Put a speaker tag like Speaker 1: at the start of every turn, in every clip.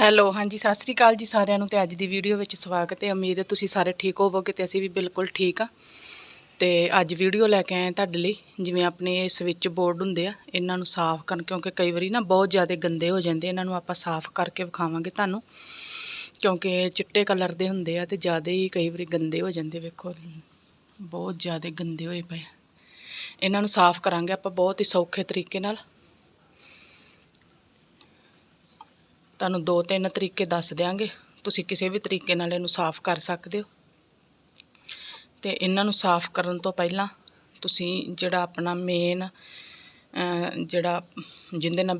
Speaker 1: Hello, ਹਾਂਜੀ, ਸਤਿ ਸ੍ਰੀ ਅਕਾਲ ਜੀ ਸਾਰਿਆਂ ਨੂੰ ਤੇ ਅੱਜ ਦੀ ਵੀਡੀਓ ਵਿੱਚ ਸਵਾਗਤ ਹੈ। ਉਮੀਦ ਹੈ ਤੁਸੀਂ ਸਾਰੇ ਠੀਕ ਹੋਵੋਗੇ ਤੇ ਅਸੀਂ ਵੀ ਬਿਲਕੁਲ ਠੀਕ ਆ ਤੇ ਅੱਜ ਵੀਡੀਓ ਲੈ ਕੇ ਆਏ ਤੁਹਾਡੇ ਲਈ, ਜਿਵੇਂ ਆਪਣੇ ਇਹ ਸਵਿਚ ਬੋਰਡ ਹੁੰਦੇ ਆ, ਇਹਨਾਂ ਨੂੰ ਸਾਫ਼ ਕਰਨ, ਕਿਉਂਕਿ ਕਈ ਵਾਰੀ ਨਾ ਬਹੁਤ ਜ਼ਿਆਦਾ ਗੰਦੇ ਹੋ ਜਾਂਦੇ ਇਹਨਾਂ ਨੂੰ ਆਪਾਂ ਸਾਫ਼ ਕਰਕੇ ਵਿਖਾਵਾਂਗੇ ਤੁਹਾਨੂੰ। ਕਿਉਂਕਿ ਚਿੱਟੇ ਕਲਰ ਦੇ ਹੁੰਦੇ ਆ ਤੇ ਜ਼ਿਆਦਾ ਹੀ ਕਈ ਵਾਰੀ ਗੰਦੇ ਹੋ ਜਾਂਦੇ, ਵੇਖੋ, ਬਹੁਤ ਜ਼ਿਆਦਾ ਗੰਦੇ ਹੋਏ ਪਏ ਆ। ਇਹਨਾਂ ਨੂੰ ਸਾਫ਼ ਕਰਾਂਗੇ ਆਪਾਂ ਬਹੁਤ ਹੀ ਸੌਖੇ ਤਰੀਕੇ ਨਾਲ। ਤੁਹਾਨੂੰ ਦੋ ਤਿੰਨ ਤਰੀਕੇ ਦੱਸ ਦਿਆਂਗੇ। ਤੁਸੀਂ ਕਿਸੇ ਵੀ ਤਰੀਕੇ ਨਾਲ ਇਹਨੂੰ ਸਾਫ਼ ਕਰ ਸਕਦੇ ਹੋ। ਤੇ ਇਹਨਾਂ ਨੂੰ ਸਾਫ਼ ਕਰਨ ਤੋਂ ਪਹਿਲਾਂ ਤੁਸੀਂ ਜਿਹੜਾ ਆਪਣਾ ਮੇਨ ਜਿਹੜਾ ਜਿੰਦੇ ਨਾਲ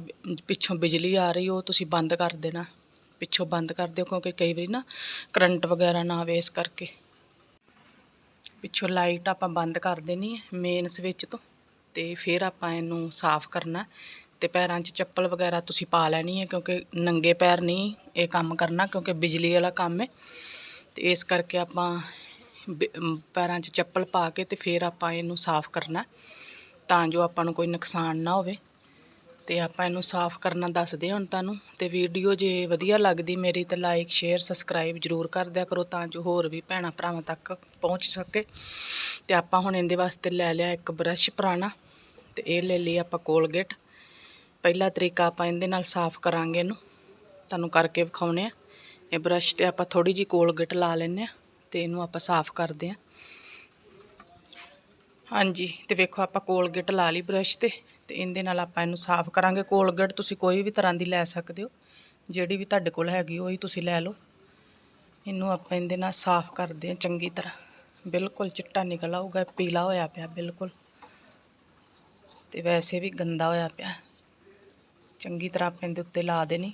Speaker 1: ਪਿੱਛੋਂ ਬਿਜਲੀ ਆ ਰਹੀ, ਉਹ ਤੁਸੀਂ ਬੰਦ ਕਰ ਦੇਣਾ। ਪਿੱਛੋਂ ਬੰਦ ਕਰ ਦਿਓ, ਕਿਉਂਕਿ ਕਈ ਵਾਰੀ ਨਾ ਕਰੰਟ ਵਗੈਰਾ ਨਾ ਆਵੇ ਇਸ ਕਰਕੇ। ਪਿੱਛੋਂ ਲਾਈਟ ਆਪਾਂ ਬੰਦ ਕਰ ਦੇਣੀ ਹੈ ਮੇਨ ਸਵਿਚ ਤੋਂ। ਤੇ ਫਿਰ ਆਪਾਂ ਇਹਨੂੰ ਸਾਫ਼ ਕਰਨਾ। ਤੇ ਪੈਰਾਂ 'ਚ ਚੱਪਲ ਵਗੈਰਾ ਤੁਸੀਂ ਪਾ ਲੈਣੀ ਹੈ, ਕਿਉਂਕਿ ਨੰਗੇ ਪੈਰ ਨਹੀਂ ਇਹ ਕੰਮ ਕਰਨਾ, ਕਿਉਂਕਿ ਬਿਜਲੀ ਵਾਲਾ ਕੰਮ ਹੈ। ਤੇ ਇਸ ਕਰਕੇ ਆਪਾਂ ਬ- ਪੈਰਾਂ 'ਚ ਚੱਪਲ ਪਾ ਕੇ ਤੇ ਫਿਰ ਆਪਾਂ ਇਹਨੂੰ ਸਾਫ਼ ਕਰਨਾ ਤਾਂ ਜੋ ਆਪਾਂ ਨੂੰ ਕੋਈ ਨੁਕਸਾਨ ਨਾ ਹੋਵੇ। ਤੇ ਆਪਾਂ ਇਹਨੂੰ ਸਾਫ਼ ਕਰਨਾ ਦੱਸਦੇ ਹੁਣ ਤੁਹਾਨੂੰ, ਤੇ ਵੀਡੀਓ ਜੇ ਵਧੀਆ ਲੱਗਦੀ ਮੇਰੀ ਤਾਂ ਲਾਈਕ ਸ਼ੇਅਰ ਸਬਸਕ੍ਰਾਈਬ ਜਰੂਰ ਕਰ ਦਿਆ ਕਰੋ, ਤਾਂ ਜੋ ਹੋਰ ਵੀ ਭੈਣਾਂ ਭਰਾਵਾਂ ਤੱਕ ਪਹੁੰਚ ਸਕੇ। ਤੇ ਆਪਾਂ ਹੁਣ ਇਹਦੇ ਵਾਸਤੇ ਲੈ ਲਿਆ ਇੱਕ ਬਰਸ਼ ਪੁਰਾਣਾ, ਤੇ ਇਹ ਲੈ ਲਈ ਆਪਾਂ ਕੋਲਗੇਟ ਪਹਿਲਾ ਤਰੀਕਾ ਆਪਾਂ ਇਹਦੇ ਨਾਲ ਸਾਫ਼ ਕਰਾਂਗੇ ਇਹਨੂੰ। ਤੁਹਾਨੂੰ ਕਰਕੇ ਵਿਖਾਉਨੇ ਆ ਇਹ ਬਰਸ਼ ਤੇ ਆਪਾਂ ਥੋੜੀ ਜੀ ਕੋਲਗੇਟ ਲਾ ਲੈਨੇ ਆ ਤੇ ਇਹਨੂੰ ਆਪਾਂ ਸਾਫ਼ ਕਰਦੇ ਆ ਹਾਂਜੀ, ਤੇ ਵੇਖੋ ਆਪਾਂ ਕੋਲਗੇਟ ਲਾ ਲਈ ਬਰਸ਼ ਤੇ ਤੇ ਇਹਦੇ ਨਾਲ ਆਪਾਂ ਇਹਨੂੰ ਸਾਫ਼ ਕਰਾਂਗੇ। ਕੋਲਗੇਟ ਤੁਸੀਂ ਕੋਈ ਵੀ ਤਰ੍ਹਾਂ ਦੀ ਲੈ ਸਕਦੇ ਹੋ। ਜਿਹੜੀ ਵੀ ਤੁਹਾਡੇ ਕੋਲ ਹੈਗੀ ਉਹੀ ਤੁਸੀਂ ਲੈ ਲਓ। ਇਹਨੂੰ ਆਪਾਂ ਇਹਦੇ ਨਾਲ ਸਾਫ਼ ਕਰਦੇ ਆ ਚੰਗੀ ਤਰ੍ਹਾਂ। ਬਿਲਕੁਲ ਚਿੱਟਾ ਨਿਕਲ ਆਊਗਾ ਪੀਲਾ ਹੋਇਆ ਪਿਆ ਬਿਲਕੁਲ। ਤੇ ਵੈਸੇ ਵੀ ਗੰਦਾ ਹੋਇਆ ਪਿਆ। ਚੰਗੀ ਤਰ੍ਹਾਂ ਆਪਾਂ ਇਹਦੇ ਉੱਤੇ ਲਾ ਦੇਣੀ।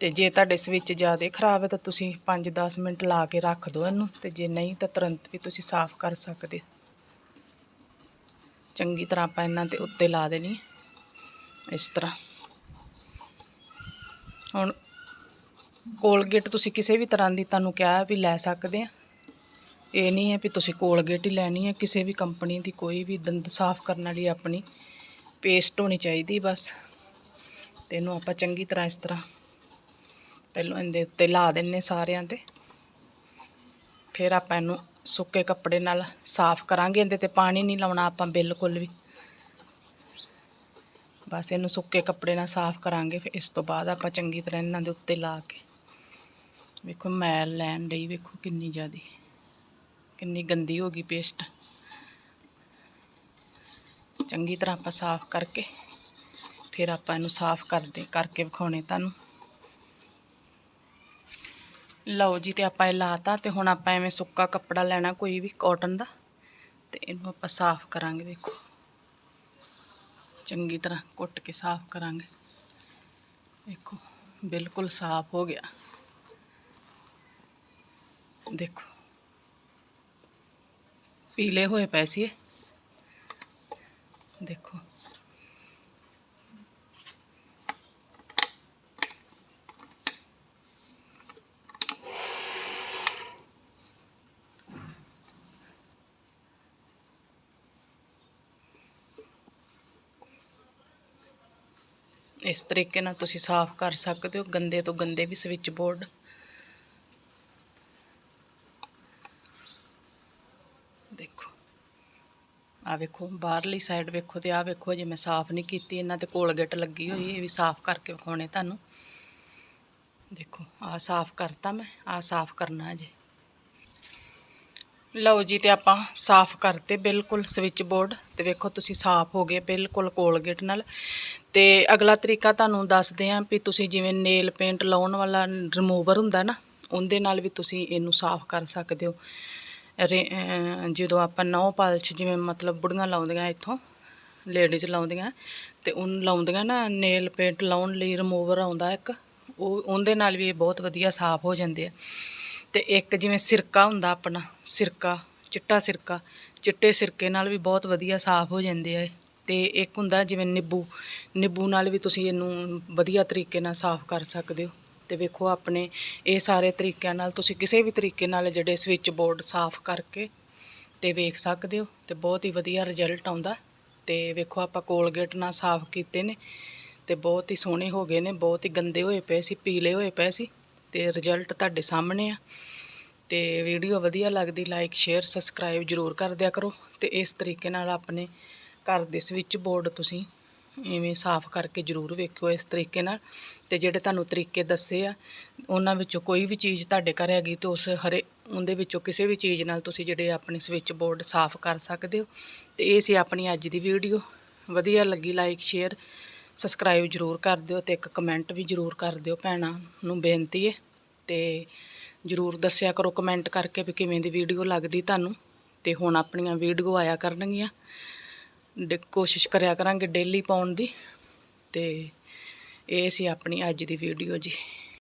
Speaker 1: ਤੇ ਜੇ ਤੁਹਾਡੇ ਸਵਿਚ ਜ਼ਿਆਦਾ ਖਰਾਬ ਹੈ ਤਾਂ ਤੁਸੀਂ 5-10 ਮਿੰਟ ਲਾ ਕੇ ਰੱਖ ਦਿਓ ਇਹਨੂੰ। ਤੇ ਜੇ ਨਹੀਂ ਤਾਂ ਤੁਰੰਤ ਵੀ ਤੁਸੀਂ ਸਾਫ਼ ਕਰ ਸਕਦੇ ਚੰਗੀ ਤਰ੍ਹਾਂ ਆਪਾਂ ਇਹਨਾਂ ਦੇ ਉੱਤੇ ਲਾ ਦੇਣੀ ਇਸ ਤਰ੍ਹਾਂ। ਹੁਣ ਕੋਲਗੇਟ ਤੁਸੀਂ ਕਿਸੇ ਵੀ ਤਰ੍ਹਾਂ ਦੀ ਤੁਹਾਨੂੰ ਕਿਹਾ ਵੀ ਲੈ ਸਕਦੇ ਆ। ਇਹ ਨਹੀਂ ਹੈ ਵੀ ਤੁਸੀਂ ਕੋਲਗੇਟ ਹੀ ਲੈਣੀ ਹੈ। ਕਿਸੇ ਵੀ ਕੰਪਨੀ ਦੀ ਕੋਈ ਵੀ ਦੰਦ ਸਾਫ਼ ਕਰਨ ਵਾਲੀ ਆਪਣੀ ਪੇਸਟ ਹੋਣੀ ਚਾਹੀਦੀ ਬਸ। ਤੇ ਇਹਨੂੰ ਆਪਾਂ ਚੰਗੀ ਤਰ੍ਹਾਂ ਇਸ ਤਰ੍ਹਾਂ ਪਹਿਲਾਂ ਇਹਦੇ ਉੱਤੇ ਲਾ ਦਿੰਨੇ ਸਾਰਿਆਂ ਤੇ। ਫਿਰ ਆਪਾਂ ਇਹਨੂੰ ਸੁੱਕੇ ਕੱਪੜੇ ਨਾਲ ਸਾਫ਼ ਕਰਾਂਗੇ, ਇਹਦੇ ਤੇ ਪਾਣੀ ਨਹੀਂ ਲਾਉਣਾ ਆਪਾਂ ਬਿਲਕੁਲ ਵੀ। ਬਸ ਇਹਨੂੰ ਸੁੱਕੇ ਕੱਪੜੇ ਨਾਲ ਸਾਫ਼ ਕਰਾਂਗੇ, ਫਿਰ ਇਸ ਤੋਂ ਬਾਅਦ ਆਪਾਂ ਚੰਗੀ ਤਰ੍ਹਾਂ ਇਹਨਾਂ ਦੇ ਉੱਤੇ ਲਾ ਕੇ ਵੇਖੋ ਮੈਲ ਲੈਣ ਲਈ ਵੇਖੋ ਕਿੰਨੀ ਜ਼ਿਆਦੀ, ਕਿੰਨੀ ਗੰਦੀ ਹੋ ਗਈ ਪੇਸਟ। ਚੰਗੀ ਤਰ੍ਹਾਂ ਆਪਾਂ ਸਾਫ਼ ਕਰਕੇ ਫਿਰ ਆਪਾਂ ਇਹਨੂੰ ਸਾਫ਼ ਕਰਦੇ, ਕਰਕੇ ਵਿਖਾਉਣੇ ਤੁਹਾਨੂੰ। ਲਓ ਜੀ ਤੇ ਆਪਾਂ ਇਹ ਲਾਤਾ ਤੇ ਹੁਣ ਆਪਾਂ ਐਵੇਂ ਸੁੱਕਾ ਕੱਪੜਾ ਲੈਣਾ ਕੋਈ ਵੀ ਕਾਟਨ ਦਾ ਤੇ ਇਹਨੂੰ ਆਪਾਂ ਸਾਫ਼ ਕਰਾਂਗੇ ਵੇਖੋ ਚੰਗੀ ਤਰ੍ਹਾਂ ਕੁੱਟ ਕੇ ਸਾਫ਼ ਕਰਾਂਗੇ। ਦੇਖੋ, ਬਿਲਕੁਲ ਸਾਫ਼ ਹੋ ਗਿਆ। ਦੇਖੋ, ਪੀਲੇ ਹੋਏ ਪਏ ਸੀ ਦੇਖੋ। ਇਸ ਤਰੀਕੇ ਨਾਲ ਤੁਸੀਂ ਸਾਫ਼ ਕਰ ਸਕਦੇ ਹੋ। ਗੰਦੇ ਤੋਂ ਗੰਦੇ ਵੀ ਸਵਿਚ ਬੋਰਡ ਦੇਖੋ। ਆ ਵੇਖੋ, ਬਾਹਰਲੀ ਸਾਈਡ ਵੇਖੋ ਤੇ ਆ ਵੇਖੋ ਜੇ ਮੈਂ ਸਾਫ਼ ਨਹੀਂ ਕੀਤੀ, ਇਹਨਾਂ ਤੇ ਕੋਲਗੇਟ ਲੱਗੀ ਹੋਈ ਇਹ ਵੀ ਸਾਫ਼ ਕਰਕੇ ਵਿਖਾਉਣੇ ਤੁਹਾਨੂੰ। ਦੇਖੋ ਆ ਸਾਫ਼ ਕਰਤਾ ਮੈਂ ਆ ਸਾਫ਼ ਕਰਨਾ ਜੇ ਲਓ ਜੀ ਤੇ ਆਪਾਂ ਸਾਫ਼ ਕਰਤੇ ਬਿਲਕੁਲ ਸਵਿਚ ਬੋਰਡ ਤੇ ਵੇਖੋ ਤੁਸੀਂ ਸਾਫ਼ ਹੋ ਗਏ ਬਿਲਕੁਲ ਕੋਲਗੇਟ ਨਾਲ। ਤੇ ਅਗਲਾ ਤਰੀਕਾ ਤੁਹਾਨੂੰ ਦੱਸਦੇ ਆਂ ਵੀ ਤੁਸੀਂ ਜਿਵੇਂ ਨੇਲ ਪੇਂਟ ਲਾਉਣ ਵਾਲਾ ਰਿਮੂਵਰ ਹੁੰਦਾ ਨਾ, ਉਹਦੇ ਨਾਲ ਵੀ ਤੁਸੀਂ ਇਹਨੂੰ ਸਾਫ਼ ਕਰ ਸਕਦੇ ਹੋ। ਜਦੋਂ ਆਪਾਂ ਨੌ ਪਾਲਸ਼ ਜਿਵੇਂ ਮਤਲਬ ਬੁੜੀਆਂ ਲਾਉਂਦੀਆਂ ਇੱਥੋਂ ਲੇਡੀਜ਼ ਲਾਉਂਦੀਆਂ, ਤੇ ਉਹਨ ਲਾਉਂਦੀਆਂ ਨਾ ਨੇਲ ਪੇਂਟ ਲਾਉਣ ਲਈ ਰਿਮੂਵਰ ਆਉਂਦਾ ਇੱਕ, ਉਹ ਉਹਦੇ ਨਾਲ ਵੀ ਇਹ ਬਹੁਤ ਵਧੀਆ ਸਾਫ਼ ਹੋ ਜਾਂਦੇ ਆ ਤੇ ਇੱਕ ਜਿਵੇਂ ਸਿਰਕਾ ਹੁੰਦਾ ਆਪਣਾ, ਸਿਰਕਾ, ਚਿੱਟਾ ਸਿਰਕਾ, ਚਿੱਟੇ ਸਿਰਕੇ ਨਾਲ ਵੀ ਬਹੁਤ ਵਧੀਆ ਸਾਫ਼ ਹੋ ਜਾਂਦੇ ਆ ਇਹ। ਤੇ ਇੱਕ ਹੁੰਦਾ ਜਿਵੇਂ ਨਿੰਬੂ ਨਿੰਬੂ ਨਾਲ ਵੀ ਤੁਸੀਂ ਇਹਨੂੰ ਵਧੀਆ ਤਰੀਕੇ ਨਾਲ ਸਾਫ਼ ਕਰ ਸਕਦੇ ਹੋ ਤੇ ਵੇਖੋ ਆਪਣੇ ਇਹ ਸਾਰੇ ਤਰੀਕਿਆਂ ਨਾਲ ਤੁਸੀਂ ਕਿਸੇ ਵੀ ਤਰੀਕੇ ਨਾਲ ਜਿਹੜੇ ਸਵਿਚ ਬੋਰਡ ਸਾਫ਼ ਕਰਕੇ ਤੇ ਵੇਖ ਸਕਦੇ ਹੋ ਤੇ ਬਹੁਤ ਹੀ ਵਧੀਆ ਰਿਜ਼ਲਟ ਆਉਂਦਾ ਤੇ ਵੇਖੋ ਆਪਾਂ ਕੋਲਗੇਟ ਨਾਲ ਸਾਫ਼ ਕੀਤੇ ਨੇ ਤੇ ਬਹੁਤ ਹੀ ਸੋਹਣੇ ਹੋ ਗਏ ਨੇ, ਬਹੁਤ ਹੀ ਗੰਦੇ ਹੋਏ ਪਏ ਸੀ, ਪੀਲੇ ਹੋਏ ਪਏ ਸੀ ਤੇ ਰਿਜ਼ਲਟ ਤੁਹਾਡੇ ਸਾਹਮਣੇ ਆ ਤੇ ਵੀਡੀਓ ਵਧੀਆ ਲੱਗਦੀ ਲਾਈਕ ਸ਼ੇਅਰ ਸਬਸਕ੍ਰਾਈਬ ਜਰੂਰ ਕਰ ਦਿਆ ਕਰੋ ਤੇ ਇਸ ਤਰੀਕੇ ਨਾਲ ਆਪਣੇ ਘਰ ਦੇ ਸਵਿਚ ਬੋਰਡ ਤੁਸੀਂ ਇਵੇਂ ਸਾਫ਼ ਕਰਕੇ ਜਰੂਰ ਵੇਖਿਓ ਇਸ ਤਰੀਕੇ ਨਾਲ ਤੇ ਜਿਹੜੇ ਤੁਹਾਨੂੰ ਤਰੀਕੇ ਦੱਸੇ ਆ, ਉਹਨਾਂ ਵਿੱਚੋਂ ਕੋਈ ਵੀ ਚੀਜ਼ ਤੁਹਾਡੇ ਘਰ ਹੈਗੀ ਤੇ ਉਸ ਹਰੇ, ਉਹਦੇ ਵਿੱਚੋਂ ਕਿਸੇ ਵੀ ਚੀਜ਼ ਨਾਲ ਤੁਸੀਂ ਜਿਹੜੇ ਆਪਣੇ ਸਵਿਚ ਬੋਰਡ ਸਾਫ਼ ਕਰ ਸਕਦੇ ਹੋ ਤੇ ਇਹ ਸੀ ਆਪਣੀ ਅੱਜ ਦੀ ਵੀਡੀਓ ਵਧੀਆ ਲੱਗੀ ਲਾਈਕ ਸ਼ੇਅਰ ਸਬਸਕ੍ਰਾਈਬ ਜਰੂਰ ਕਰ ਦਿਓ ਤੇ ਇੱਕ ਕਮੈਂਟ ਵੀ ਜਰੂਰ ਕਰ ਦਿਓ ਭੈਣਾਂ ਨੂੰ ਬੇਨਤੀ ਹੈ ਤੇ ਜਰੂਰ ਦੱਸਿਆ ਕਰੋ ਕਮੈਂਟ ਕਰਕੇ ਵੀ ਕਿਵੇਂ ਦੀ ਵੀਡੀਓ ਲੱਗਦੀ ਤੁਹਾਨੂੰ ਤੇ ਹੁਣ ਆਪਣੀਆਂ ਵੀਡੀਓ ਆਇਆ ਕਰਨਗੀਆਂ। ਕੋਸ਼ਿਸ਼ ਕਰਿਆ ਕਰਾਂਗੇ ਡੇਲੀ ਪਾਉਣ ਦੀ ਤੇ ਇਹ ਸੀ ਆਪਣੀ ਅੱਜ ਦੀ ਵੀਡੀਓ ਜੀ।